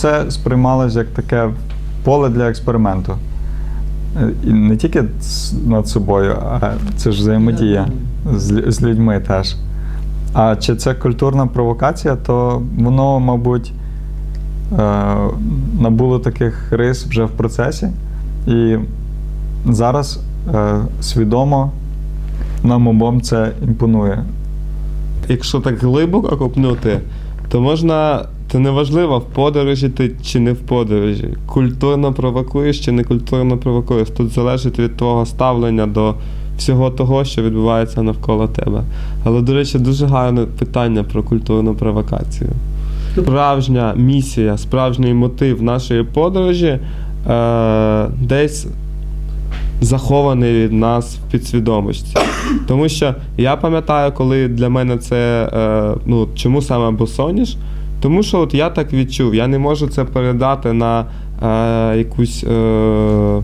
Це сприймалось як таке поле для експерименту. І не тільки над собою, а це ж взаємодія з, з людьми теж. А чи це культурна провокація, то воно, мабуть, е, набуло таких рис вже в процесі. І зараз е, свідомо нам обом це імпонує. Якщо так глибоко копнути, то можна. То неважливо, в подорожі ти чи не в подорожі. Культурно провокуєш чи не культурно провокуєш. Тут залежить від твого ставлення до всього того, що відбувається навколо тебе. Але, до речі, дуже гарне питання про культурну провокацію. Справжня місія, справжній мотив нашої подорожі е, десь захований від нас в підсвідомості. Тому що я пам'ятаю, коли для мене це е, ну, чому саме босоніж? Тому що от я так відчув, я не можу це передати на е, якусь. Е, е,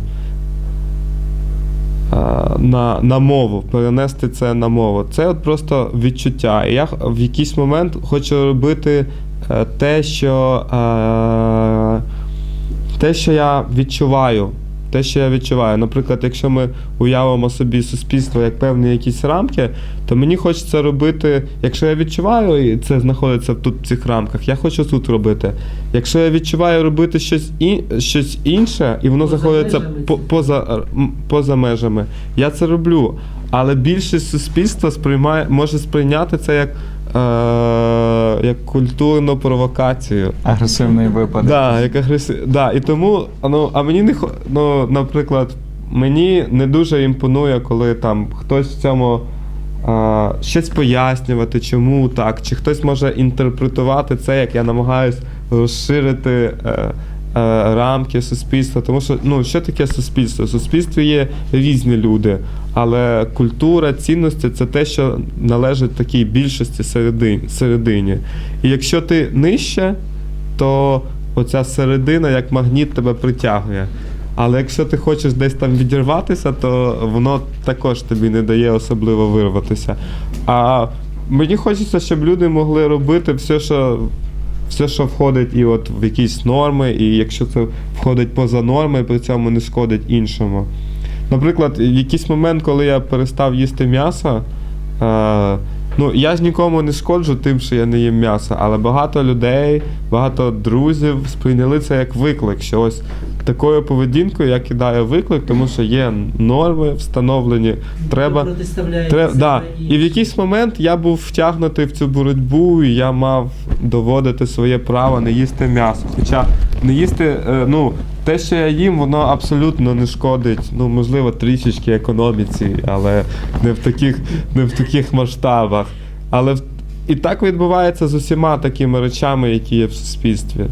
на, на мову, перенести це на мову. Це от просто відчуття. І я в якийсь момент хочу робити е, те, що, е, те, що я відчуваю. Те, що я відчуваю. Наприклад, якщо ми уявимо собі суспільство як певні якісь рамки, то мені хочеться робити, якщо я відчуваю, і це знаходиться тут в цих рамках, я хочу тут робити. Якщо я відчуваю робити щось, і, щось інше, і воно Поза знаходиться по, поза, поза межами, я це роблю. Але більшість суспільства сприймає, може сприйняти це як, е, як культурну провокацію. Агресивний випадок. Да, як агресив... да, і тому, ну, а мені не хо- ну, наприклад, мені не дуже імпонує, коли там хтось в цьому а, щось пояснювати, чому так, чи хтось може інтерпретувати це, як я намагаюсь розширити е, е, рамки суспільства. Тому що ну, що таке суспільство? В суспільстві є різні люди, але культура, цінності це те, що належить такій більшості середині. середині. І якщо ти нижче, то оця середина як магніт тебе притягує. Але якщо ти хочеш десь там відірватися, то воно також тобі не дає особливо вирватися. А мені хочеться, щоб люди могли робити все, що. Все, що входить і от в якісь норми, і якщо це входить поза норми, при цьому не шкодить іншому. Наприклад, в якийсь момент, коли я перестав їсти м'ясо, е, ну я ж нікому не шкоджу тим, що я не їм м'ясо, але багато людей, багато друзів сприйняли це як виклик, що ось такою поведінкою я кидаю виклик, тому що є норми встановлені. Треба. Треба, да. І в якийсь момент я був втягнутий в цю боротьбу, і я мав доводити своє право не їсти м'ясо. Хоча не їсти, е, ну, те, що я їм, воно абсолютно не шкодить, ну, можливо, трішечки економіці, але не в таких, не в таких масштабах. Але в- і так відбувається з усіма такими речами, які є в суспільстві.